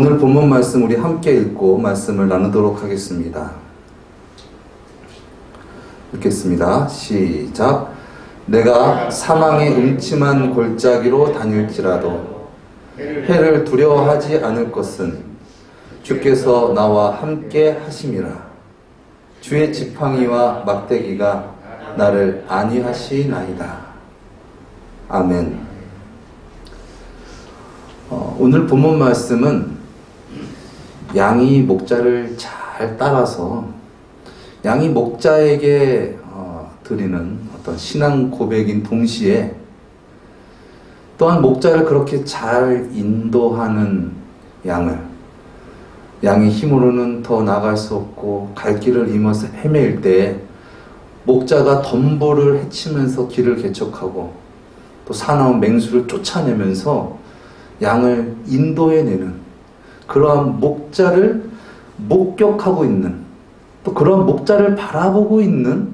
오늘 본문 말씀 우리 함께 읽고 말씀을 나누도록 하겠습니다. 읽겠습니다. 시작. 내가 사망의 음침한 골짜기로 다닐지라도 해를 두려워하지 않을 것은 주께서 나와 함께 하심이라. 주의 지팡이와 막대기가 나를 안위하시나이다. 아멘. 어, 오늘 본문 말씀은 양이 목자를 잘 따라서 양이 목자에게 어, 드리는 어떤 신앙 고백인 동시에 또한 목자를 그렇게 잘 인도하는 양을 양의 힘으로는 더 나갈 수 없고 갈 길을 임어서 헤매일 때 목자가 덤보를 헤치면서 길을 개척하고 또 사나운 맹수를 쫓아내면서 양을 인도해내는 그러한 목자를 목격하고 있는 또 그런 목자를 바라보고 있는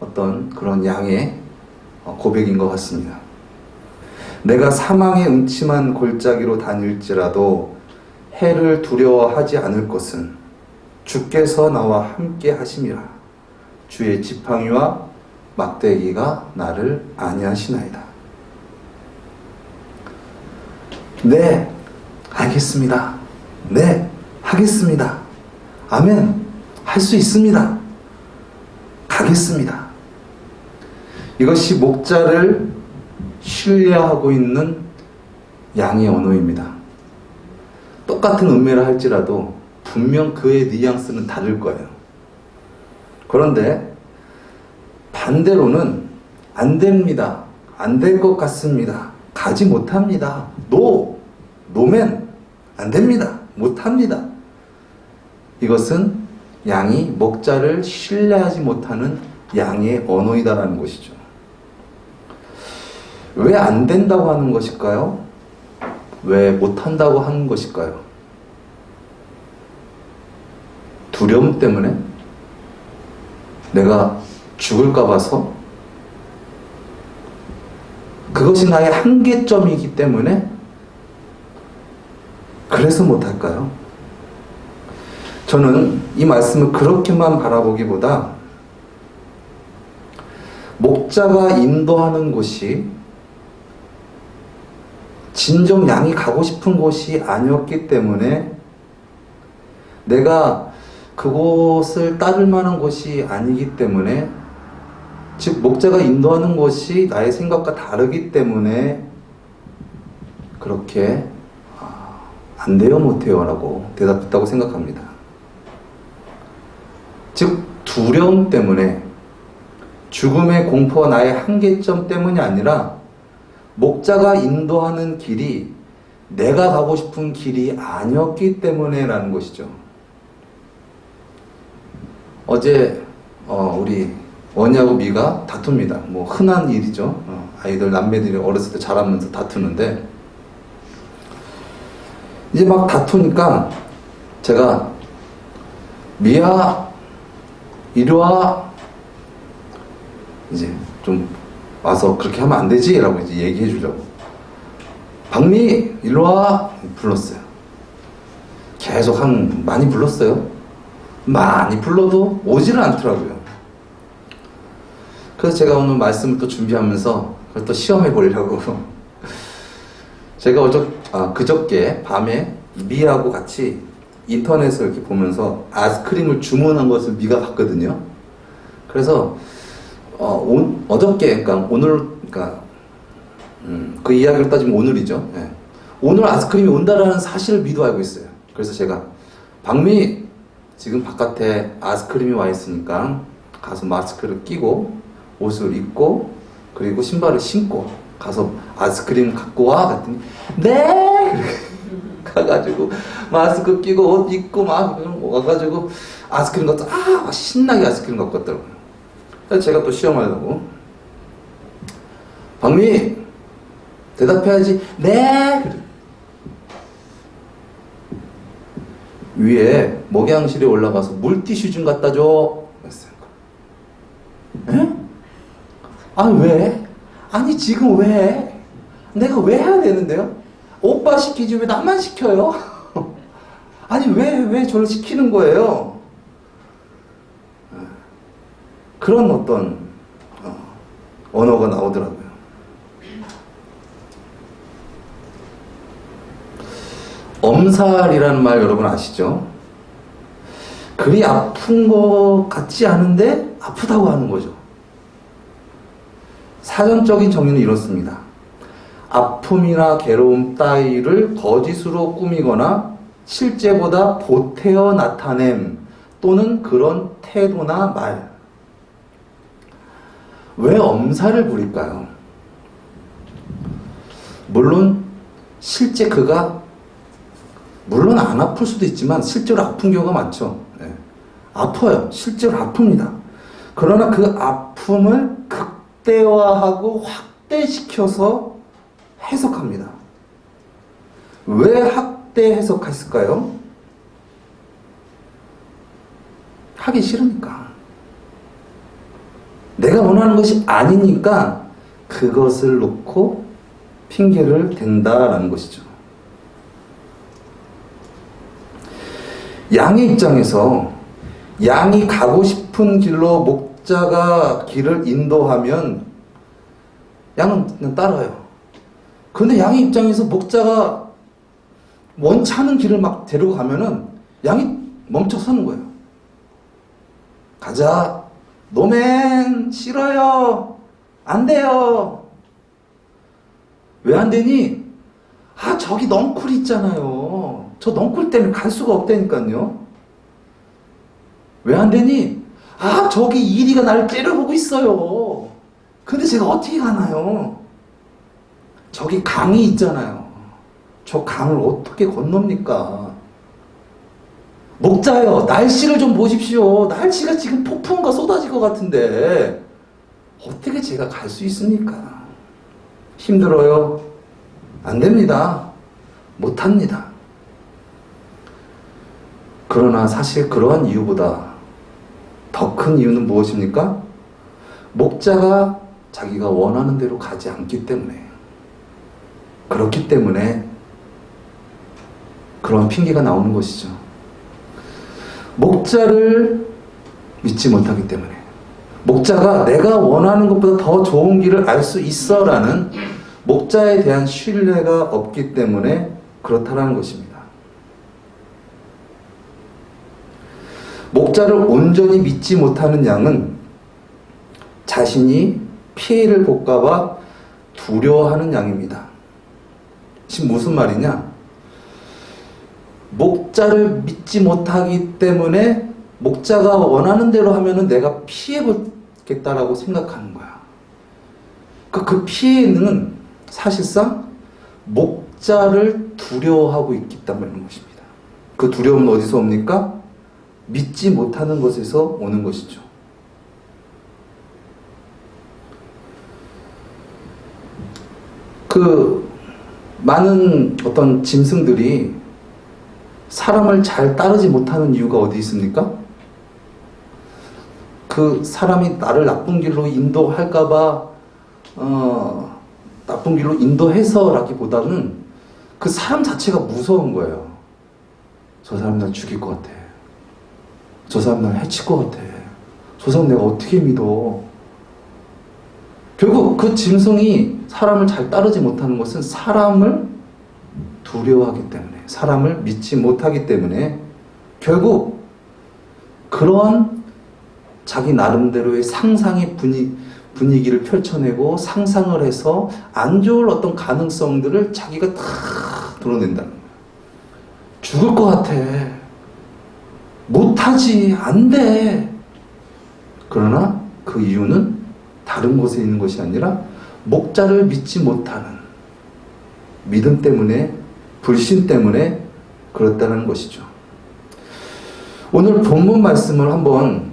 어떤 그런 양의 고백인 것 같습니다. 내가 사망의 음침한 골짜기로 다닐지라도 해를 두려워하지 않을 것은 주께서 나와 함께 하심이라 주의 지팡이와 막대기가 나를 안위하시나이다. 네, 알겠습니다. 네, 하겠습니다. 아멘. 할 수 있습니다. 가겠습니다. 이것이 목자를 신뢰하고 있는 양의 언어입니다. 똑같은 음매를 할지라도 분명 그의 뉘앙스는 다를 거예요. 그런데 반대로는 안 됩니다. 안 될 것 같습니다. 가지 못합니다. 노! 노맨! 안 됩니다. 못 합니다. 이것은 양이 목자를 신뢰하지 못하는 양의 언어이다라는 것이죠. 왜 안 된다고 하는 것일까요? 왜 못한다고 하는 것일까요? 두려움 때문에? 내가 죽을까 봐서? 그것이 나의 한계점이기 때문에? 그래서 못할까요? 저는 이 말씀을 그렇게만 바라보기보다 목자가 인도하는 곳이 진정 양이 가고 싶은 곳이 아니었기 때문에 내가 그곳을 따를 만한 곳이 아니기 때문에 즉 목자가 인도하는 곳이 나의 생각과 다르기 때문에 그렇게 아, 안 돼요 못 해요 라고 대답했다고 생각합니다. 즉 두려움 때문에 죽음의 공포와 나의 한계점 때문이 아니라 목자가 인도하는 길이 내가 가고 싶은 길이 아니었기 때문에라는 것이죠. 어제 어, 우리 원야하고 미가 다툽니다. 뭐 흔한 일이죠. 어, 아이들 남매들이 어렸을 때 자라면서 다투는데 이제 막 다투니까 제가 미야 이리 와 이제 좀 와서 그렇게 하면 안 되지? 라고 이제 얘기해 주려고. 박미 일로 와 불렀어요. 계속 한 많이 불렀어요. 많이 불러도 오지를 않더라고요. 그래서 제가 오늘 말씀을 또 준비하면서 그걸 또 시험해 보려고 제가 어저 아, 그저께 밤에 미하고 같이 인터넷을 이렇게 보면서 아이스크림을 주문한 것을 미가 봤거든요 그래서 어, 오, 어저께, 그러니까 오늘, 그러니까, 음, 그 이야기를 따지면 오늘이죠. 예. 오늘 아이스크림이 온다라는 사실을 미도 알고 있어요. 그래서 제가, 박미, 지금 바깥에 아이스크림이 와 있으니까 가서 마스크를 끼고, 옷을 입고, 그리고 신발을 신고, 가서 아이스크림 갖고 와. 그랬더니, 네! 가가지고, 마스크 끼고, 옷 입고, 막, 와가지고, 아이스크림 갖다, 아! 신나게 아이스크림 갖고 왔더라고요. 그래서 제가 또 시험하려고 박미 대답해야지 네. 위에 목양실에 올라가서 물티슈 좀 갖다 줘 그랬어요 에? 아니 왜? 아니 지금 왜? 내가 왜 해야 되는데요? 오빠 시키지 왜 나만 시켜요? 아니 왜 왜 저를 시키는 거예요? 그런 어떤 어, 언어가 나오더라고요. 엄살이라는 말 여러분 아시죠? 그리 아픈 것 같지 않은데 아프다고 하는 거죠. 사전적인 정의는 이렇습니다. 아픔이나 괴로움 따위를 거짓으로 꾸미거나 실제보다 보태어 나타냄 또는 그런 태도나 말. 왜 엄살을 부릴까요? 물론 실제 그가 물론 안 아플 수도 있지만 실제로 아픈 경우가 많죠. 네. 아파요. 실제로 아픕니다. 그러나 그 아픔을 극 대화하고 확대시켜서 해석합니다. 왜 확대 해석했을까요? 하기 싫으니까. 내가 원하는 것이 아니니까 그것을 놓고 핑계를 댄다라는 것이죠. 양의 입장에서 양이 가고 싶은 길로 목 자가 길을 인도하면 양은 따라요. 근데 양의 입장에서 목자가 원치 않은 길을 막 데리고 가면은 양이 멈춰 서는 거예요. 가자. 노맨 싫어요. 안 돼요. 왜 안 되니? 아 저기 넝쿨 있잖아요. 저 넝쿨 때문에 갈 수가 없다니까요. 왜 안 되니? 아 저기 이리가 나를 째려보고 있어요. 근데 제가 어떻게 가나요? 저기 강이 있잖아요. 저 강을 어떻게 건넙니까? 목자요, 날씨를 좀 보십시오. 날씨가 지금 폭풍과 쏟아질 것 같은데, 어떻게 제가 갈 수 있습니까? 힘들어요? 안 됩니다. 못 합니다. 그러나 사실 그러한 이유보다 더 큰 이유는 무엇입니까? 목자가 자기가 원하는 대로 가지 않기 때문에 그렇기 때문에 그런 핑계가 나오는 것이죠. 목자를 믿지 못하기 때문에 목자가 내가 원하는 것보다 더 좋은 길을 알 수 있어라는 목자에 대한 신뢰가 없기 때문에 그렇다라는 것입니다. 목자를 온전히 믿지 못하는 양은 자신이 피해를 볼까봐 두려워하는 양입니다. 지금 무슨 말이냐? 목자를 믿지 못하기 때문에 목자가 원하는 대로 하면은 내가 피해 보겠다라고 생각하는 거야. 그, 그 피해는 사실상 목자를 두려워하고 있기 때문인 것입니다. 그 두려움은 어디서 옵니까? 믿지 못하는 것에서 오는 것이죠. 그 많은 어떤 짐승들이 사람을 잘 따르지 못하는 이유가 어디 있습니까? 그 사람이 나를 나쁜 길로 인도할까봐 어, 나쁜 길로 인도해서라기보다는 그 사람 자체가 무서운 거예요. 저 사람 날 죽일 것 같아. 저 사람 날 해칠 것 같아. 저 사람 내가 어떻게 믿어? 결국 그 짐승이 사람을 잘 따르지 못하는 것은 사람을 두려워하기 때문에, 사람을 믿지 못하기 때문에 결국 그러한 자기 나름대로의 상상의 분위, 분위기를 펼쳐내고 상상을 해서 안 좋을 어떤 가능성들을 자기가 다 드러낸다는 거예요. 죽을 것 같아. 못하지. 안 돼. 그러나 그 이유는 다른 곳에 있는 것이 아니라 목자를 믿지 못하는 믿음 때문에 불신 때문에 그렇다는 것이죠. 오늘 본문 말씀을 한번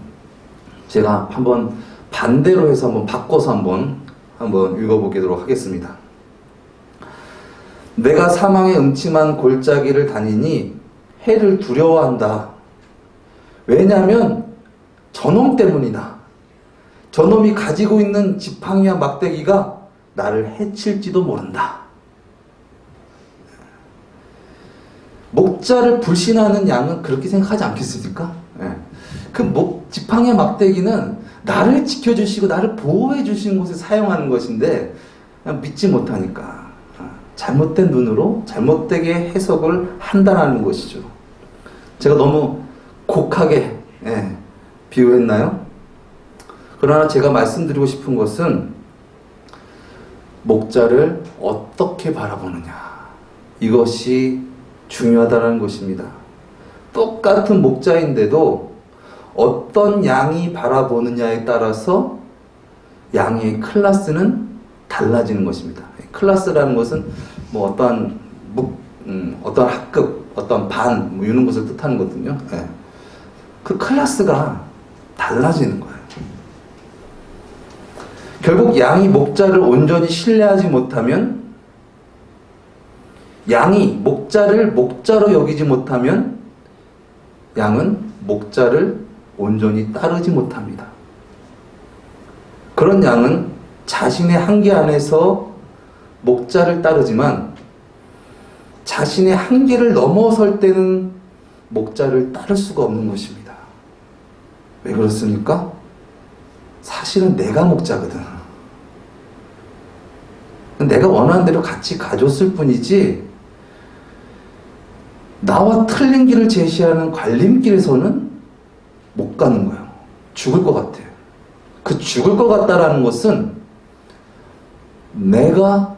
제가 한번 반대로 해서 한번 바꿔서 한번 한번 읽어보도록 하겠습니다. 내가 사망의 음침한 골짜기를 다니니 해를 두려워한다. 왜냐하면 저놈 때문이다. 저놈이 가지고 있는 지팡이와 막대기가 나를 해칠지도 모른다. 목자를 불신하는 양은 그렇게 생각하지 않겠습니까? 예. 그 목, 지팡이의 막대기는 나를 지켜주시고 나를 보호해 주시는 곳에 사용하는 것인데 믿지 못하니까 아, 잘못된 눈으로 잘못되게 해석을 한다는 것이죠. 제가 너무 곡하게 예, 비유했나요? 그러나 제가 말씀드리고 싶은 것은 목자를 어떻게 바라보느냐 이것이 중요하다는 것입니다. 똑같은 목자인데도 어떤 양이 바라보느냐에 따라서 양의 클래스는 달라지는 것입니다. 클래스라는 것은 뭐 어떠한 묵, 음, 어떤 학급, 어떤 반, 뭐 이런 것을 뜻하는 거거든요. 예. 그 클래스가 달라지는 거예요. 결국 양이 목자를 온전히 신뢰하지 못하면 양이 목자를 목자로 여기지 못하면 양은 목자를 온전히 따르지 못합니다. 그런 양은 자신의 한계 안에서 목자를 따르지만 자신의 한계를 넘어설 때는 목자를 따를 수가 없는 것입니다. 왜 그렇습니까? 사실은 내가 목자거든. 내가 원하는 대로 같이 가줬을 뿐이지, 나와 틀린 길을 제시하는 관림길에서는 못 가는 거예요. 죽을 것 같아요. 그 죽을 것 같다라는 것은 내가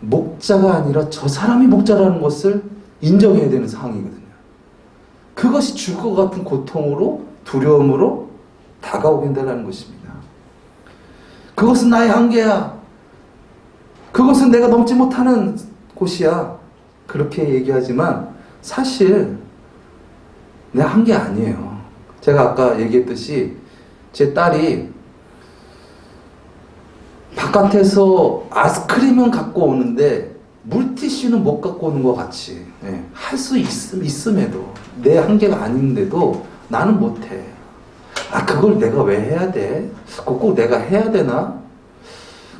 목자가 아니라 저 사람이 목자라는 것을 인정해야 되는 상황이거든요. 그것이 죽을 것 같은 고통으로, 두려움으로 다가오게 된다는 것입니다. 그것은 나의 한계야. 그것은 내가 넘지 못하는 곳이야. 그렇게 얘기하지만 사실 내 한계 아니에요. 제가 아까 얘기했듯이 제 딸이 바깥에서 아이스크림은 갖고 오는데 물티슈는 못 갖고 오는 것 같이 예, 할수 있음에도 내 한계가 아닌데도 나는 못해. 아 그걸 내가 왜 해야 돼? 꼭 내가 해야 되나?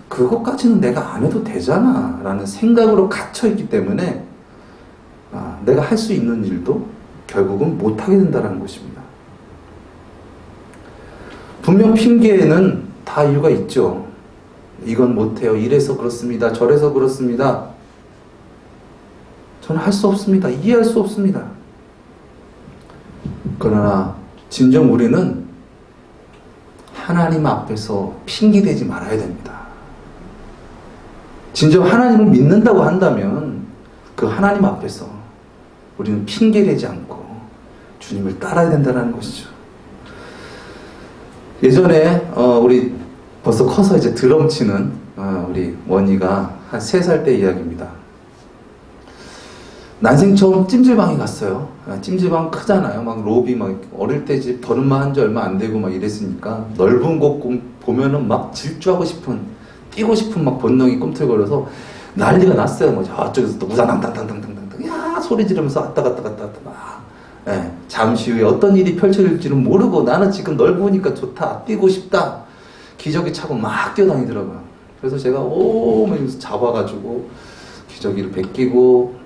그것까지는 내가 안 해도 되잖아 라는 생각으로 갇혀있기 때문에 아, 내가 할 수 있는 일도 결국은 못하게 된다는 것입니다. 분명 핑계에는 다 이유가 있죠. 이건 못해요. 이래서 그렇습니다. 저래서 그렇습니다. 저는 할 수 없습니다. 이해할 수 없습니다. 그러나 진정 우리는 하나님 앞에서 핑계대지 말아야 됩니다. 진정 하나님을 믿는다고 한다면 그 하나님 앞에서 우리는 핑계대지 않고 주님을 따라야 된다는 것이죠. 예전에 어, 우리 벌써 커서 이제 드럼 치는 어, 우리 원희가 한세살때 이야기입니다. 난생 처음 찜질방에 갔어요. 아, 찜질방 크잖아요. 막 로비 막 어릴 때집 버릇만 한지 얼마 안 되고 막 이랬으니까 넓은 곳 보면은 막 질주하고 싶은 뛰고 싶은 막 본능이 꿈틀거려서 난리가 났어요. 뭐 저쪽에서 또 우당당당당당당당 야 소리 지르면서 왔다 갔다 갔다 갔다 막 예, 잠시 후에 어떤 일이 펼쳐질지는 모르고 나는 지금 넓으니까 좋다 뛰고 싶다 기저귀 차고 막 뛰어다니더라고요. 그래서 제가 오면 잡아가지고 기저귀를 벗기고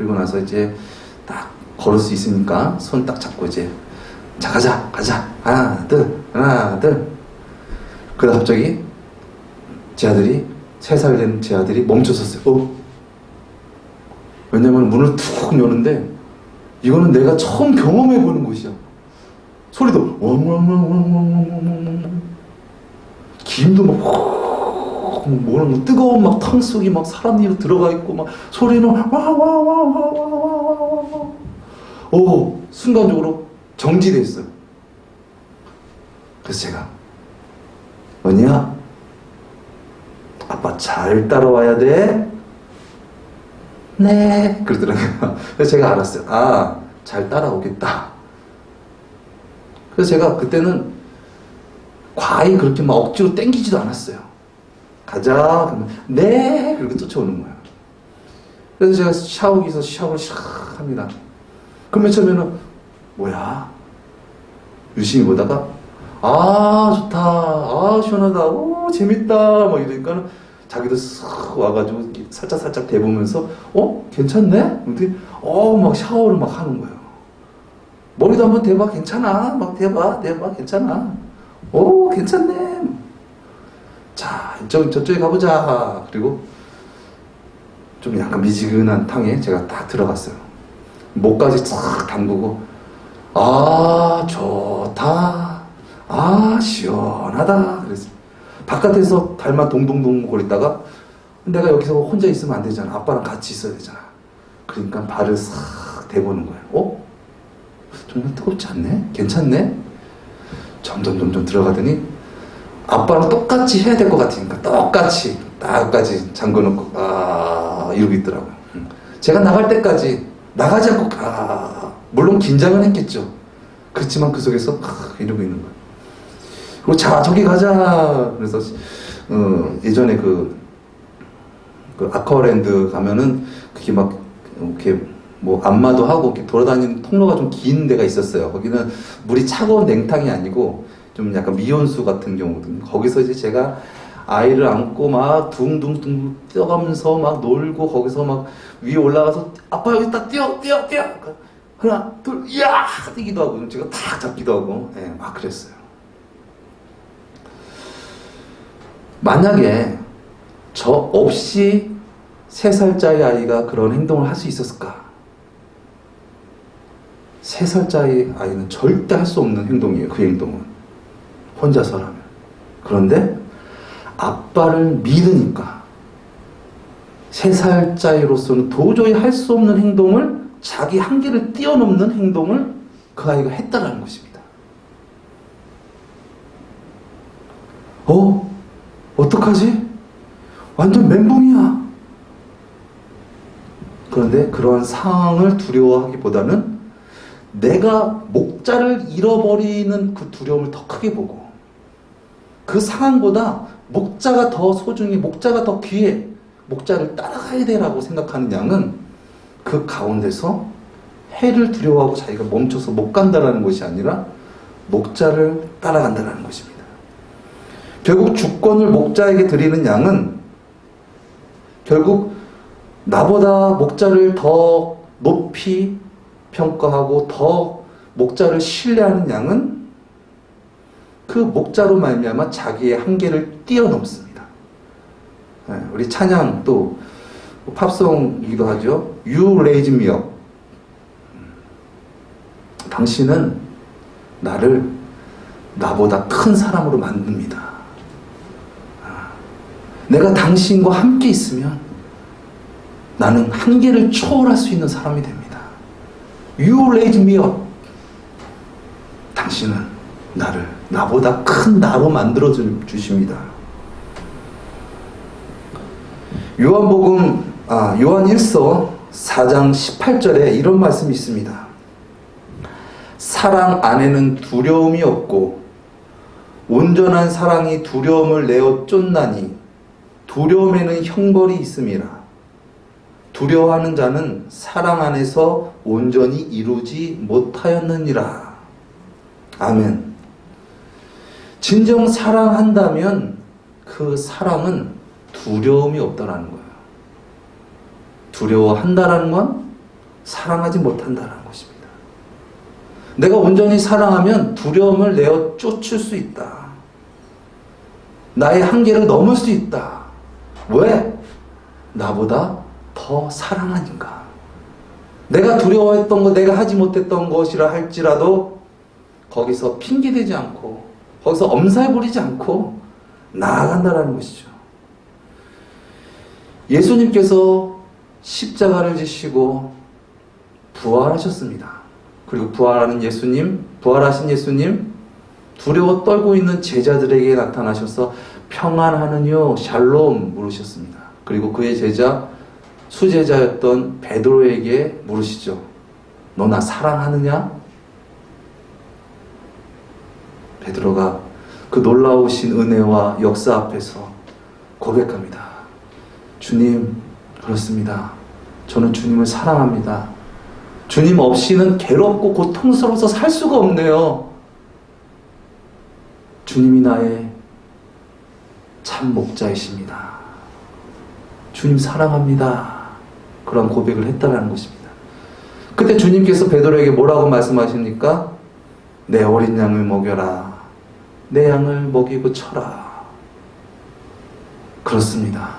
그리고 나서 이제 딱 걸을 수 있으니까 손 딱 잡고 이제 자 가자 가자. 하나 둘 하나 둘그다 갑자기 제 아들이 세 살 된 제 아들이 멈춰섰어요. 어? 왜냐면 문을 툭 여는데 이거는 내가 처음 경험해 보는 곳이야. 소리도 왕왕왕왕왕왕왕 기름도 막 막 모르는 뭐 뜨거운 막 탕 속이 막 사람들이 들어가 있고 막 소리는 와 와 와 와 와 와와오 순간적으로 정지됐어요. 그래서 제가 언니야 아빠 잘 따라와야 돼. 네. 그러더라고요. 그래서 제가 알았어요. 아, 잘 따라오겠다. 그래서 제가 그때는 과히 그렇게 막 억지로 땡기지도 않았어요. 가자. 그러면 네. 그렇게 쫓아오는 거예요. 그래서 제가 샤워기에서 샤워를 샥 합니다. 맨 처음에는 뭐야? 유심히 보다가 아 좋다 아 시원하다 오 재밌다 막 이러니까는 자기도 쓱 와가지고 살짝 살짝 대보면서 어 괜찮네? 근데 어막 샤워를 막 하는 거예요. 머리도 한번 대봐 괜찮아 막 대봐 대봐 괜찮아 오 괜찮네 자 이쪽 저쪽에 가보자. 그리고 좀 약간 미지근한 탕에 제가 딱 들어갔어요. 목까지 싹 담그고 아 좋다. 아 시원하다. 그랬어요. 바깥에서 달만 동동동 거리다가 내가 여기서 혼자 있으면 안 되잖아. 아빠랑 같이 있어야 되잖아. 그러니까 발을 싹 대보는 거예요. 어? 정말 뜨겁지 않네? 괜찮네? 점점 점점 들어가더니 아빠랑 똑같이 해야 될 것 같으니까 똑같이 딱까지 잠궈놓고 아 이러고 있더라고요. 음. 제가 나갈 때까지 나가지 않고 아 물론 긴장은 했겠죠. 그렇지만 그 속에서 아, 이러고 있는 거예요. 그리고 자 저기 가자. 그래서 어, 예전에 그, 그 아쿠아랜드 가면은 그게 막 이렇게 뭐 안마도 하고 이렇게 돌아다니는 통로가 좀 긴 데가 있었어요. 거기는 물이 차가운 냉탕이 아니고 좀 약간 미온수 같은 경우거든요. 거기서 이제 제가 아이를 안고 막 둥둥둥 뛰어가면서 막 놀고 거기서 막 위에 올라가서 아빠 여기 다 뛰어 뛰어 뛰어 하나 둘 이야 뛰기도 하고 제가 탁 잡기도 하고 예, 막 그랬어요. 만약에 저 없이 세 살짜리 아이가 그런 행동을 할 수 있었을까? 세 살짜리 아이는 절대 할 수 없는 행동이에요. 그 행동은 혼자서라면. 그런데 아빠를 믿으니까 세 살짜리로서는 도저히 할 수 없는 행동을 자기 한계를 뛰어넘는 행동을 그 아이가 했다라는 것입니다. 어? 어떡하지? 완전 멘붕이야. 그런데 그러한 상황을 두려워하기보다는 내가 목자를 잃어버리는 그 두려움을 더 크게 보고 그 상황보다 목자가 더 소중히 목자가 더 귀해 목자를 따라가야 되라고 생각하는 양은 그 가운데서 해를 두려워하고 자기가 멈춰서 못 간다라는 것이 아니라 목자를 따라간다라는 것입니다. 결국 주권을 목자에게 드리는 양은 결국 나보다 목자를 더 높이 평가하고 더 목자를 신뢰하는 양은 그 목자로 말미암아 자기의 한계를 뛰어넘습니다. 예, 우리 찬양 또 팝송이기도 하죠. You raise me up. 당신은 나를 나보다 큰 사람으로 만듭니다. 아, 내가 당신과 함께 있으면 나는 한계를 초월할 수 있는 사람이 됩니다. You raise me up. 당신은 나를 나보다 큰 나로 만들어 주- 주십니다. 요한복음 아, 요한 1서 4장 18절에 이런 말씀이 있습니다. 사랑 안에는 두려움이 없고 온전한 사랑이 두려움을 내어 쫓나니 두려움에는 형벌이 있음이라. 두려워하는 자는 사랑 안에서 온전히 이루지 못하였느니라. 아멘. 진정 사랑한다면 그 사랑은 두려움이 없다라는 거예요. 두려워한다라는 건 사랑하지 못한다라는 것입니다. 내가 온전히 사랑하면 두려움을 내어 쫓을 수 있다. 나의 한계를 넘을 수 있다. 왜? 나보다 더 사랑하니까. 내가 두려워했던 거, 내가 하지 못했던 것이라 할지라도 거기서 핑계대지 않고, 거기서 엄살 부리지 않고 나아간다라는 것이죠. 예수님께서 십자가를 지시고 부활하셨습니다. 그리고 부활하는 예수님, 부활하신 예수님, 두려워 떨고 있는 제자들에게 나타나셔서 평안하느뇨, 샬롬 물으셨습니다. 그리고 그의 제자, 수제자였던 베드로에게 물으시죠. 너 나 사랑하느냐? 베드로가 그 놀라우신 은혜와 역사 앞에서 고백합니다. 주님, 그렇습니다. 저는 주님을 사랑합니다. 주님 없이는 괴롭고 고통스러워서 살 수가 없네요. 주님이 나의 참 목자이십니다. 주님 사랑합니다. 그런 고백을 했다라는 것입니다. 그때 주님께서 베드로에게 뭐라고 말씀하십니까? 내 어린 양을 먹여라. 내 양을 먹이고 쳐라. 그렇습니다.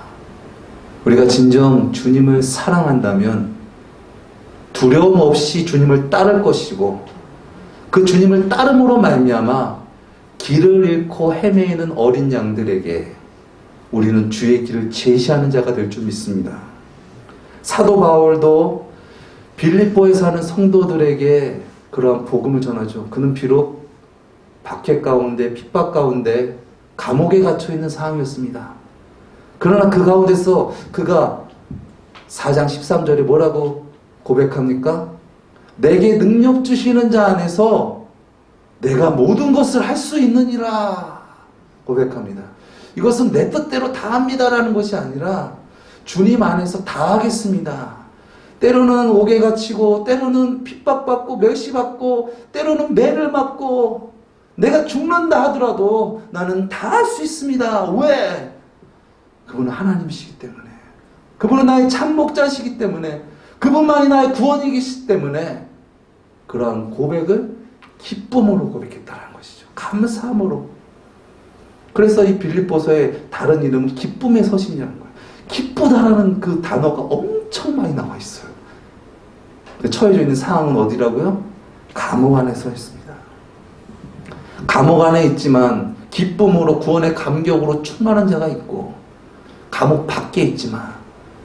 우리가 진정 주님을 사랑한다면 두려움 없이 주님을 따를 것이고 그 주님을 따름으로 말미암아 길을 잃고 헤매이는 어린 양들에게 우리는 주의 길을 제시하는 자가 될 줄 믿습니다. 사도 바울도 빌립보에 사는 성도들에게 그러한 복음을 전하죠. 그는 비록 박해 가운데 핍박 가운데 감옥에 갇혀 있는 상황이었습니다. 그러나 그 가운데서 그가 4장 13절에 뭐라고 고백합니까? 내게 능력 주시는 자 안에서 내가 모든 것을 할 수 있느니라 고백합니다. 이것은 내 뜻대로 다 합니다라는 것이 아니라 주님 안에서 다 하겠습니다. 때로는 옥에 갇히고 때로는 핍박받고 멸시받고 때로는 매를 맞고 내가 죽는다 하더라도 나는 다 할 수 있습니다. 왜? 그분은 하나님이시기 때문에 그분은 나의 참목자시기 때문에 그분만이 나의 구원이기 때문에 그러한 고백을 기쁨으로 고백했다는 것이죠. 감사함으로. 그래서 이 빌립보서의 다른 이름은 기쁨의 서신이라는 거예요. 기쁘다라는 그 단어가 엄청 많이 나와 있어요. 처해져 있는 상황은 어디라고요? 감옥 안에 서 있습니다. 감옥 안에 있지만 기쁨으로 구원의 감격으로 충만한 자가 있고 감옥 밖에 있지만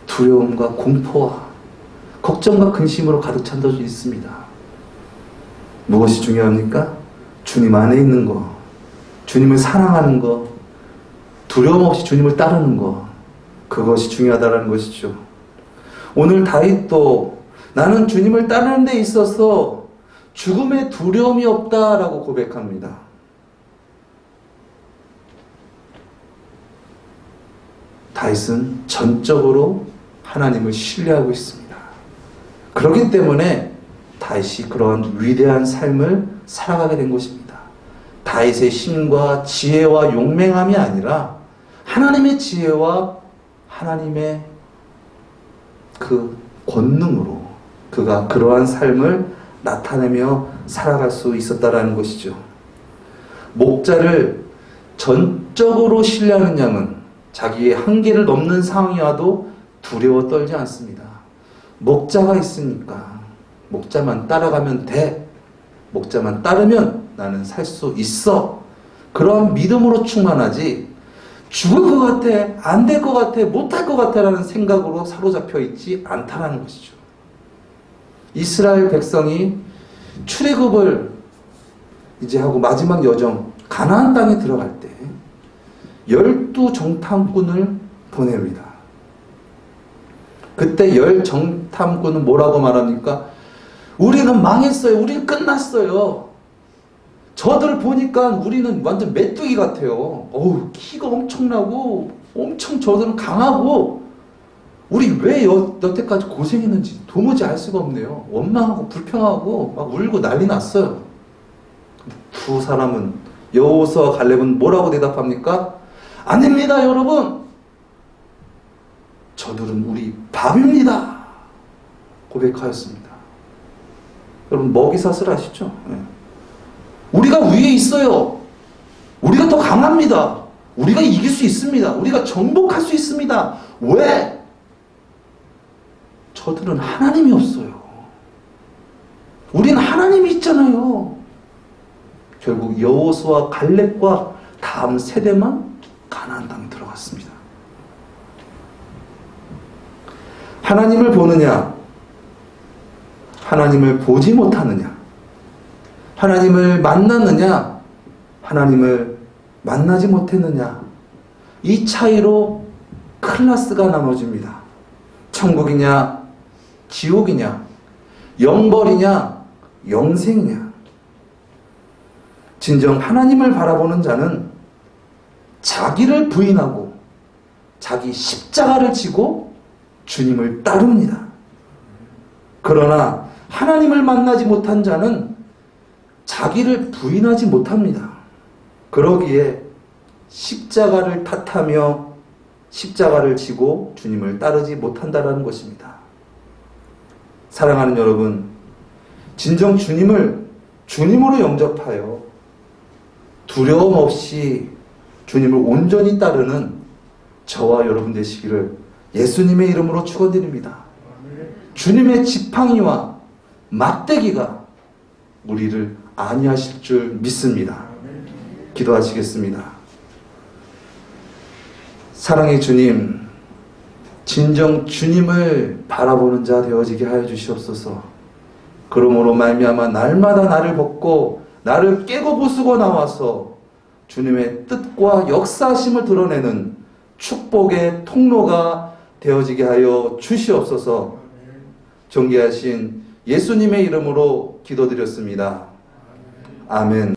두려움과 공포와 걱정과 근심으로 가득 찬 자도 있습니다. 무엇이 중요합니까? 주님 안에 있는 거, 주님을 사랑하는 거, 두려움 없이 주님을 따르는 거, 그것이 중요하다는 것이죠. 오늘 다윗도 나는 주님을 따르는 데 있어서 죽음의 두려움이 없다라고 고백합니다. 다윗은 전적으로 하나님을 신뢰하고 있습니다. 그렇기 때문에 다윗이 그런 위대한 삶을 살아가게 된 것입니다. 다윗의 힘과 지혜와 용맹함이 아니라 하나님의 지혜와 하나님의 그 권능으로 그가 그러한 삶을 나타내며 살아갈 수 있었다라는 것이죠. 목자를 전적으로 신뢰하는 양은 자기의 한계를 넘는 상황이 와도 두려워 떨지 않습니다. 목자가 있으니까 목자만 따라가면 돼. 목자만 따르면 나는 살 수 있어. 그런 믿음으로 충만하지. 죽을 것 같아, 안 될 것 같아, 못할 것 같아라는 생각으로 사로잡혀 있지 않다라는 것이죠. 이스라엘 백성이 출애굽을 이제 하고 마지막 여정 가나안 땅에 들어갈 때 열두 정탐꾼을 보냅니다. 그때 열 정탐꾼은 뭐라고 말합니까? 우리는 망했어요. 우리는 끝났어요. 저들 보니까 우리는 완전 메뚜기 같아요. 어우, 키가 엄청나고, 엄청 저들은 강하고, 우리 왜 여, 여태까지 고생했는지 도무지 알 수가 없네요. 원망하고 불평하고 막 울고 난리 났어요. 두 사람은 여호수와 갈렙은 뭐라고 대답합니까? 아닙니다, 여러분. 저들은 우리 밥입니다. 고백하였습니다. 여러분 먹이사슬 아시죠? 네. 우리가 위에 있어요. 우리가 더 강합니다. 우리가 이길 수 있습니다. 우리가 정복할 수 있습니다. 왜? 저들은 하나님이 없어요. 우리는 하나님이 있잖아요. 결국 여호수와 갈렙과 다음 세대만 가나안 땅에 들어갔습니다. 하나님을 보느냐? 하나님을 보지 못하느냐? 하나님을 만났느냐? 하나님을 만나지 못했느냐? 이 차이로 클라스가 나눠집니다. 천국이냐? 지옥이냐? 영벌이냐? 영생이냐? 진정 하나님을 바라보는 자는 자기를 부인하고 자기 십자가를 지고 주님을 따릅니다. 그러나 하나님을 만나지 못한 자는 자기를 부인하지 못합니다. 그러기에 십자가를 탓하며 십자가를 지고 주님을 따르지 못한다라는 것입니다. 사랑하는 여러분, 진정 주님을 주님으로 영접하여 두려움 없이 주님을 온전히 따르는 저와 여러분 되시기를 예수님의 이름으로 축원드립니다. 주님의 지팡이와 막대기가 우리를 안위하실 줄 믿습니다. 기도하시겠습니다. 사랑의 주님, 진정 주님을 바라보는 자 되어지게 하여 주시옵소서. 그러므로 말미암아 날마다 나를 벗고 나를 깨고 부수고 나와서 주님의 뜻과 역사심을 드러내는 축복의 통로가 되어지게 하여 주시옵소서. 존귀하신 예수님의 이름으로 기도드렸습니다. 아멘.